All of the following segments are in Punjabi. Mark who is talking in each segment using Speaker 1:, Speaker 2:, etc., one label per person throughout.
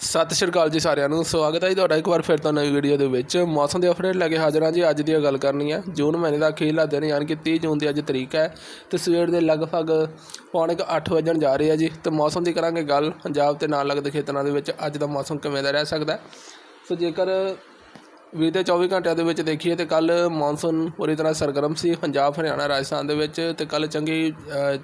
Speaker 1: ਸਤਿ ਸ਼੍ਰੀ ਅਕਾਲ ਜੀ ਸਾਰਿਆਂ ਨੂੰ, ਸਵਾਗਤ ਹੈ ਜੀ ਤੁਹਾਡਾ ਇੱਕ ਵਾਰ ਫਿਰ ਤੋਂ ਨਵੀਂ ਵੀਡੀਓ ਦੇ ਵਿੱਚ। ਮੌਸਮ ਦੇ ਅਪਡੇਟ ਲੈ ਕੇ ਹਾਜ਼ਰ ਹਾਂ ਜੀ, ਅੱਜ ਦੀ ਗੱਲ ਕਰਨੀ ਹੈ। ਜੂਨ ਮਹੀਨੇ ਦਾ ਅਖੀਰਲਾ ਦਿਨ ਯਾਨੀ ਕਿ 30 ਜੂਨ ਦੀ ਅੱਜ ਤਰੀਕ ਹੈ ਤੇ ਸਵੇਰ ਦੇ ਲਗਭਗ ਪੌਣੇ ਕੁ 8 ਵਜਣ ਜਾ ਰਹੀ ਹੈ ਜੀ। ਤੇ ਮੌਸਮ ਦੀ ਕਰਾਂਗੇ ਗੱਲ ਪੰਜਾਬ ਤੇ ਨਾਲ ਲੱਗਦੇ ਖੇਤਰਾਂ ਦੇ ਵਿੱਚ, ਅੱਜ ਦਾ ਮੌਸਮ ਕਿਵੇਂ ਦਾ ਰਹਿ ਸਕਦਾ ਸੋ ਜੇਕਰ ਬੀਤੇ 24 ਘੰਟਿਆਂ ਦੇ ਵਿੱਚ ਦੇਖੀਏ ਤੇ ਕੱਲ ਮੌਨਸੂਨ ਪੂਰੀ ਤਰ੍ਹਾਂ ਸਰਗਰਮ ਸੀ, ਪੰਜਾਬ, ਹਰਿਆਣਾ, ਰਾਜਸਥਾਨ ਦੇ ਵਿੱਚ ਤੇ ਕੱਲ ਚੰਗੀ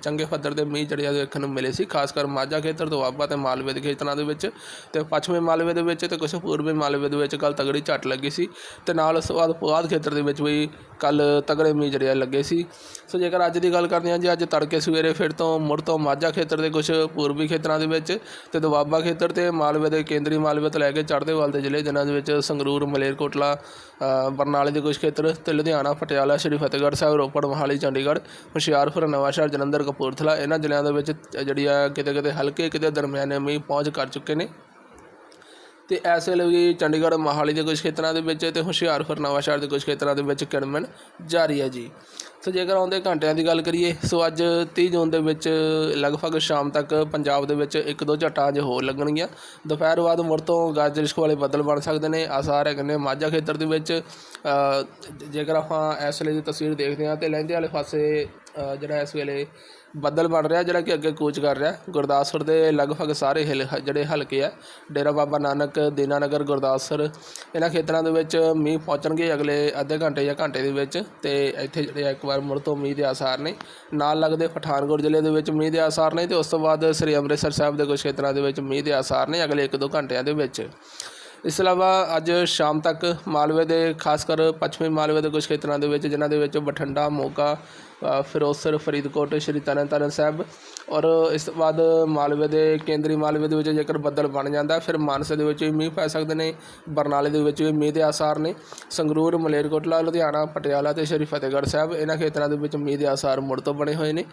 Speaker 1: ਚੰਗੇ ਪੱਧਰ ਦੇ ਮੀਂਹ ਜਿਹੜੇ ਆ ਦੇਖਣ ਨੂੰ ਮਿਲੇ ਸੀ, ਖਾਸ ਕਰ ਮਾਝਾ ਖੇਤਰ, ਦੁਆਬਾ ਤੇ ਮਾਲਵੇ ਦੇ ਖੇਤਰਾਂ ਦੇ ਵਿੱਚ ਤੇ ਪੱਛਮੀ ਮਾਲਵੇ ਦੇ ਵਿੱਚ ਤੇ ਕੁਝ ਪੂਰਬੀ ਮਾਲਵੇ ਦੇ ਵਿੱਚ ਕੱਲ ਤਗੜੀ ਝੱਟ ਲੱਗੀ ਸੀ ਤੇ ਨਾਲ ਉਸ ਤੋਂ ਬਾਅਦ ਪੁਆਧ ਖੇਤਰ ਦੇ ਵਿੱਚ ਵੀ ਕੱਲ ਤਗੜੇ ਮੀਂਹ ਜਿਹੜੇ ਆ ਲੱਗੇ ਸੀ। ਸੋ ਜੇਕਰ ਅੱਜ ਦੀ ਗੱਲ ਕਰਦੇ ਹਾਂ ਜੀ, ਅੱਜ ਤੜਕੇ ਸਵੇਰੇ ਫਿਰ ਤੋਂ ਮੁੜ ਤੋਂ ਮਾਝਾ ਖੇਤਰ ਦੇ ਕੁਝ ਪੂਰਬੀ ਖੇਤਰਾਂ ਦੇ ਵਿੱਚ ਤੇ ਦੁਆਬਾ ਖੇਤਰ ਤੇ ਮਾਲਵੇ ਦੇ ਕੇਂਦਰੀ ਮਾਲਵੇ ਤੋਂ ਲੈ ਕੇ ਚੜ੍ਹਦੇ ਵੱਲ ਦੇ ਜ਼ਿਲ੍ਹੇ ਜਿਨ੍ਹਾਂ ਦੇ ਵਿੱਚ ਸੰਗਰੂਰ ਮਲੇਰਕੋਟ ਅ, ਬਰਨਾਲੇ ਦੇ ਕੁਝ ਖੇਤਰ ਤੇ ਲੁਧਿਆਣਾ ਪਟਿਆਲਾ ਸ਼੍ਰੀ ਫਤਿਹਗੜ੍ਹ ਸਾਹਿਬ ਰੋਪੜ ਮੋਹਾਲੀ ਚੰਡੀਗੜ੍ਹ ਹੁਸ਼ਿਆਰਪੁਰ ਨਵਾਂਸ਼ਹਿਰ ਜਲੰਧਰ ਕਪੂਰਥਲਾ ਇਹਨਾਂ ਜ਼ਿਲ੍ਹਿਆਂ ਦੇ ਵਿੱਚ ਜਿਹੜੀ ਆ ਕਿਤੇ ਕਿਤੇ ਹਲਕੇ ਕਿਤੇ ਦਰਮਿਆਨੇ ਮੀਂਹ ਪਹੁੰਚ ਕਰ ਚੁੱਕੇ ਨੇ। ਤੇ ਇਸ ਵੇਲੇ ਵੀ ਚੰਡੀਗੜ੍ਹ ਮੋਹਾਲੀ ਦੇ ਕੁਝ ਖੇਤਰਾਂ ਦੇ ਵਿੱਚ ਤੇ ਹੁਸ਼ਿਆਰਪੁਰ ਨਵਾਂਸ਼ਹਿਰ ਦੇ ਕੁਝ ਖੇਤਰਾਂ ਦੇ ਵਿੱਚ ਕਿਣਮਣ ਜਾਰੀ ਹੈ ਜੀ। ਸੋ ਜੇਕਰ ਆਉਂਦੇ ਘੰਟਿਆਂ ਦੀ ਗੱਲ ਕਰੀਏ, ਸੋ ਅੱਜ 30 ਜੂਨ ਦੇ ਵਿੱਚ ਲਗਭਗ ਸ਼ਾਮ ਤੱਕ ਪੰਜਾਬ ਦੇ ਵਿੱਚ ਇੱਕ ਦੋ ਝਟਾਂ ਅਜੇ ਹੋਰ ਲੱਗਣਗੀਆਂ। ਦੁਪਹਿਰ ਬਾਅਦ ਮੁੜ ਤੋਂ ਗਾਜਰਿਸ਼ਕ ਵਾਲੇ ਬੱਦਲ ਬਣ ਸਕਦੇ ਨੇ। ਆਸਾਰ ਹੈਗੇ ਨੇ ਮਾਝਾ ਖੇਤਰ ਦੇ ਵਿੱਚ। ਜੇਕਰ ਆਪਾਂ ਇਸ ਵੇਲੇ ਦੀ ਤਸਵੀਰ ਦੇਖਦੇ ਹਾਂ ਤੇ ਲਹਿੰਦੇ ਵਾਲੇ ਪਾਸੇ ਜਿਹੜਾ ਇਸ ਵੇਲੇ ਬੱਦਲ ਬਣ ਰਿਹਾ, ਜਿਹੜਾ ਕਿ ਅੱਗੇ ਕੂਚ ਕਰ ਰਿਹਾ, ਗੁਰਦਾਸਪੁਰ ਦੇ ਲਗਭਗ ਸਾਰੇ ਹਿਲ ਜਿਹੜੇ ਹਲਕੇ ਆ, ਡੇਰਾ ਬਾਬਾ ਨਾਨਕ ਦੀਨਾਨਗਰ ਗੁਰਦਾਸਪੁਰ, ਇਹਨਾਂ ਖੇਤਰਾਂ ਦੇ ਵਿੱਚ ਮੀਂਹ ਪਹੁੰਚਣਗੇ ਅਗਲੇ ਅੱਧੇ ਘੰਟੇ ਜਾਂ ਘੰਟੇ ਦੇ ਵਿੱਚ ਤੇ ਇੱਥੇ ਜਿਹੜੇ ਆ ਇੱਕ ਵਾਰ ਮੁੜ ਤੋਂ ਮੀਂਹ ਦੇ ਆਸਾਰ ਨੇ ਨਾਲ ਲੱਗਦੇ ਪਠਾਨਕੋਟ ਜ਼ਿਲ੍ਹੇ ਦੇ ਵਿੱਚ ਮੀਂਹ ਦੇ ਆਸਾਰ ਨੇ ਤੇ ਉਸ ਤੋਂ ਬਾਅਦ ਸ੍ਰੀ ਅੰਮ੍ਰਿਤਸਰ ਸਾਹਿਬ ਦੇ ਕੁਝ ਖੇਤਰਾਂ ਦੇ ਵਿੱਚ ਮੀਂਹ ਦੇ ਆਸਾਰ ਨੇ ਅਗਲੇ 1-2 ਘੰਟਿਆਂ ਦੇ ਵਿੱਚ। ਇਸ ਤੋਂ ਇਲਾਵਾ ਅੱਜ ਸ਼ਾਮ ਤੱਕ ਮਾਲਵੇ ਦੇ ਖਾਸ ਕਰ ਪੱਛਮੀ ਮਾਲਵੇ ਦੇ ਕੁਝ ਖੇਤਰਾਂ ਦੇ ਵਿੱਚ ਜਿਨ੍ਹਾਂ ਦੇ ਵਿੱਚ ਬਠਿੰਡਾ, ਮੋਗਾ ਅ, ਫਰੀਦਕੋਟ ਸ਼੍ਰੀ ਤਰਨਤਾਰਨ ਸਾਹਿਬ ਔਰ ਇਸ ਤੋਂ ਬਾਅਦ ਮਾਲਵੇ ਦੇ ਕੇਂਦਰੀ ਮਾਲਵੇ ਦੇ ਵਿੱਚ ਜੇਕਰ ਬੱਦਲ ਬਣ ਜਾਂਦਾ ਫਿਰ ਮਾਨਸੇ ਦੇ ਵਿੱਚ ਵੀ ਮੀਂਹ ਪੈ ਸਕਦੇ ਨੇ ਬਰਨਾਲੇ ਦੇ ਵਿੱਚ ਵੀ ਮੀਂਹ ਦੇ ਆਸਾਰ ਨੇ ਸੰਗਰੂਰ ਮਲੇਰਕੋਟਲਾ ਲੁਧਿਆਣਾ ਪਟਿਆਲਾ ਤੇ ਸ਼੍ਰੀ ਫਤਿਹਗੜ੍ਹ ਸਾਹਿਬ ਇਹਨਾਂ ਖੇਤਰਾਂ ਦੇ ਵਿੱਚ ਮੀਂਹ ਦੇ ਆਸਾਰ ਮੁੜ ਤੋਂ ਬਣੇ ਹੋਏ ਨੇ।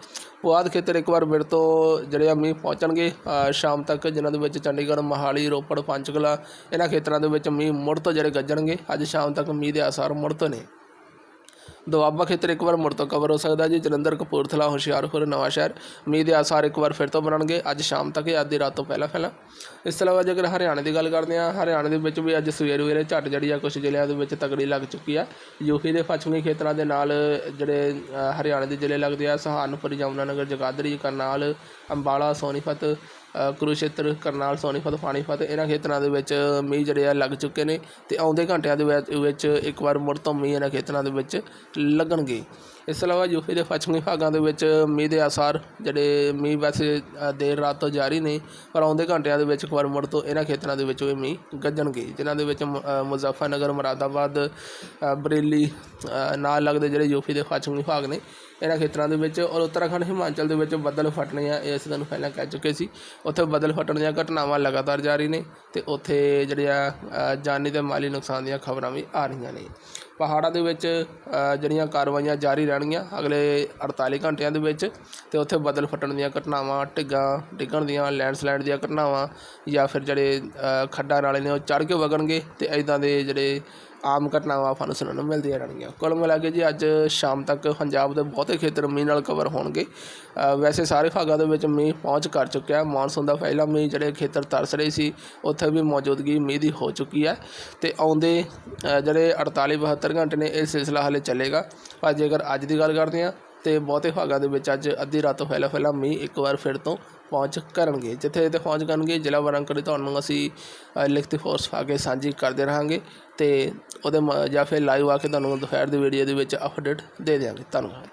Speaker 1: ਪੁਆਧ ਖੇਤਰ ਇੱਕ ਵਾਰ ਫਿਰ ਤੋਂ ਜਿਹੜੇ ਆ ਮੀਂਹ ਪਹੁੰਚਣਗੇ ਸ਼ਾਮ ਤੱਕ ਜਿਨ੍ਹਾਂ ਦੇ ਵਿੱਚ ਚੰਡੀਗੜ੍ਹ ਮੋਹਾਲੀ ਰੋਪੜ ਪੰਚਕੂਲਾ ਇਹਨਾਂ ਖੇਤਰਾਂ ਦੇ ਵਿੱਚ ਮੀਂਹ ਮੁੜ ਤੋਂ ਜਿਹੜੇ ਗੱਜਣਗੇ ਅੱਜ ਸ਼ਾਮ ਤੱਕ ਮੀਂਹ ਦੇ ਆਸਾਰ ਮੁੜ ਤੋਂ ਨੇ। ਦੁਆਬਾ ਖੇਤਰ ਇੱਕ ਵਾਰ ਮੁੜ ਤੋਂ ਕਵਰ ਹੋ ਸਕਦਾ ਜੀ। ਜਲੰਧਰ ਕਪੂਰਥਲਾ ਹੁਸ਼ਿਆਰਪੁਰ ਨਵਾਂਸ਼ਹਿਰ। ਮੀਂਹ ਦੇ ਆਸਾਰ ਇੱਕ ਵਾਰ ਫਿਰ ਤੋਂ ਬਣਨਗੇ। ਅੱਜ ਸ਼ਾਮ ਤੱਕ ਜਾਂ ਅੱਧੀ ਰਾਤ ਤੋਂ ਪਹਿਲਾਂ ਪਹਿਲਾਂ। ਇਸ ਤੋਂ ਇਲਾਵਾ ਜੇਕਰ ਹਰਿਆਣੇ ਦੀ ਗੱਲ ਕਰਦੇ ਹਾਂ ਹਰਿਆਣੇ ਦੇ ਵਿੱਚ ਵੀ ਅੱਜ ਸਵੇਰੇ ਵੇਲੇ ਝੱਟ ਜਿਹੜੀ ਆ ਕੁਝ ਜ਼ਿਲ੍ਹਿਆਂ ਦੇ ਵਿੱਚ ਤਗੜੀ ਲੱਗ ਚੁੱਕੀ ਆ। ਯੂਪੀ ਦੇ ਪੱਛਮੀ ਖੇਤਰਾਂ ਦੇ ਨਾਲ ਜਿਹੜੇ ਅ, ਹਰਿਆਣੇ ਦੇ ਜ਼ਿਲ੍ਹੇ ਲੱਗਦੇ ਆ ਸਹਾਰਨਪੁਰ ਯਮੁਨਾਨਗਰ ਜਗਾਦਰੀ ਕਰਨਾਲ ਅੰਬਾਲਾ ਸੋਨੀਪਤ ਕੁਰੂਕਸ਼ੇਤਰ, ਕਰਨਾਲ, ਸੋਨੀਪਤ ਪਾਣੀਪਤ ਇਹਨਾਂ ਖੇਤਰਾਂ ਦੇ ਵਿੱਚ ਮੀਂਹ ਜਿਹੜੇ ਆ ਲੱਗ ਚੁੱਕੇ ਨੇ ਅਤੇ ਆਉਂਦੇ ਘੰਟਿਆਂ ਦੇ ਵਿੱਚ- ਵਿੱਚ ਇੱਕ ਵਾਰ ਮੁੜ ਤੋਂ ਮੀਂਹ ਇਹਨਾਂ ਖੇਤਰਾਂ ਦੇ ਵਿੱਚ ਲੱਗਣਗੇ। ਇਸ ਤੋਂ ਇਲਾਵਾ ਯੂਪੀ ਦੇ ਪੱਛਮੀ ਭਾਗਾਂ ਦੇ ਵਿੱਚ ਮੀਂਹ ਦੇ ਆਸਾਰ ਜਿਹੜੇ ਮੀਂਹ ਵੈਸੇ ਦੇਰ ਰਾਤ ਤੋਂ ਜਾਰੀ ਨੇ, ਪਰ ਆਉਂਦੇ ਘੰਟਿਆਂ ਦੇ ਵਿੱਚ ਇੱਕ ਵਾਰ ਮੁੜ ਤੋਂ ਇਹਨਾਂ ਖੇਤਰਾਂ ਦੇ ਵਿੱਚ ਵੀ ਮੀਂਹ ਗੱਜਣਗੇ, ਜਿਨ੍ਹਾਂ ਦੇ ਵਿੱਚ ਮ- ਮੁਜ਼ੱਫਰਨਗਰ, ਮੁਰਾਦਾਬਾਦ ਬਰੇਲੀ ਨਾਲ ਲੱਗਦੇ ਜਿਹੜੇ ਯੂਪੀ ਦੇ ਪੱਛਮੀ ਭਾਗ ਨੇ, ਇਹਨਾਂ ਖੇਤਰਾਂ ਦੇ ਵਿੱਚ ਔਰ ਉੱਤਰਾਖੰਡ, ਹਿਮਾਚਲ ਦੇ ਵਿੱਚ ਬੱਦਲ ਫਟਣੇ ਆ, ਇਹ ਅਸੀਂ ਤੁਹਾਨੂੰ ਪਹਿਲਾਂ ਕਹਿ ਚੁੱਕੇ ਸੀ। ਉੱਥੇ ਬੱਦਲ ਫਟਣ ਦੀਆਂ ਘਟਨਾਵਾਂ ਲਗਾਤਾਰ ਜਾਰੀ ਨੇ ਤੇ ਉੱਥੇ ਜਿਹੜੇ ਆ ਜਾਨੀ ਤੇ ਮਾਲੀ ਨੁਕਸਾਨ ਦੀਆਂ ਖਬਰਾਂ ਵੀ ਆ ਰਹੀਆਂ ਨੇ। ਪਹਾੜਾਂ ਦੇ ਵਿੱਚ ਜਿਹੜੀਆਂ ਕਾਰਵਾਈਆਂ ਜਾਰੀ ਰਹਿਣਗੀਆਂ ਅਗਲੇ 48 ਘੰਟਿਆਂ ਦੇ ਵਿੱਚ ਅਤੇ ਉੱਥੇ ਬੱਦਲ ਫਟਣ ਦੀਆਂ ਘਟਨਾਵਾਂ ਢਿੱਗਾਂ ਡਿੱਗਣ ਦੀਆਂ, ਲੈਂਡਸਲਾਈਡ ਦੀਆਂ ਘਟਨਾਵਾਂ ਜਾਂ ਫਿਰ ਜਿਹੜੇ ਖੱਡਾਂ ਨਾਲੇ ਨੇ ਉਹ ਚੜ੍ਹ ਕੇ ਵਗਣਗੇ ਅਤੇ ਇੱਦਾਂ ਦੇ ਜਿਹੜੇ ਆਮ ਘਟਨਾਵਾਂ ਆਪਾਂ ਨੂੰ ਸੁਣਨ ਨੂੰ ਮਿਲਦੀਆਂ ਰਹਿਣਗੀਆਂ। ਕੁੱਲ ਮਿਲਾ ਕੇ ਜੀ ਅੱਜ ਸ਼ਾਮ ਤੱਕ ਪੰਜਾਬ ਦੇ ਬਹੁਤੇ ਖੇਤਰ ਮੀਂਹ ਨਾਲ ਕਵਰ ਹੋਣਗੇ। ਵੈਸੇ ਸਾਰੇ ਭਾਗਾਂ ਦੇ ਵਿੱਚ ਮੀਂਹ ਪਹੁੰਚ ਕਰ ਚੁੱਕਿਆ। ਮੌਨਸੂਨ ਦਾ ਪਹਿਲਾ ਮੀਂਹ ਜਿਹੜੇ ਖੇਤਰ ਤਰਸ ਰਹੇ ਸੀ, ਉੱਥੇ ਵੀ ਮੌਜੂਦਗੀ ਮੀਂਹ ਦੀ ਹੋ ਚੁੱਕੀ ਹੈ ਤੇ ਆਉਂਦੇ ਜਿਹੜੇ 48 72 ਘੰਟੇ ਨੇ, ਇਹ ਸਿਲਸਿਲਾ ਹਾਲੇ ਚੱਲੇਗਾ। ਪਰ ਜੇਕਰ ਅੱਜ ਦੀ ਗੱਲ ਕਰਦੇ ਹਾਂ ਤੇ ਬਹੁਤੇ ਭਾਗਾਂ ਦੇ ਵਿੱਚ ਅੱਜ ਅੱਧੀ ਰਾਤ ਤੋਂ ਪਹਿਲਾਂ ਪਹਿਲਾਂ ਮੀਂਹ ਇੱਕ ਵਾਰ ਫਿਰ ਤੋਂ ਪਹੁੰਚ ਕਰਨਗੇ, ਜਿੱਥੇ ਜਿੱਥੇ ਪਹੁੰਚ ਕਰਨਗੇ, ਜ਼ਿਲ੍ਹਾ ਵਾਰੰਕੜੀ ਤੁਹਾਨੂੰ ਅਸੀਂ ਲਿਖਤੀ ਫੋਰਸ ਪਾ ਕੇ ਸਾਂਝੀ ਕਰਦੇ ਰਹਾਂਗੇ ਤੇ ਉਹਦੇ ਮ- ਜਾਂ ਫਿਰ ਲਾਈਵ ਆ ਕੇ ਤੁਹਾਨੂੰ ਦੁਪਹਿਰ ਦੀ ਵੀਡੀਓ ਦੇ ਵਿੱਚ ਅਪਡੇਟ ਦੇ ਦਿਆਂਗੇ। ਧੰਨਵਾਦ।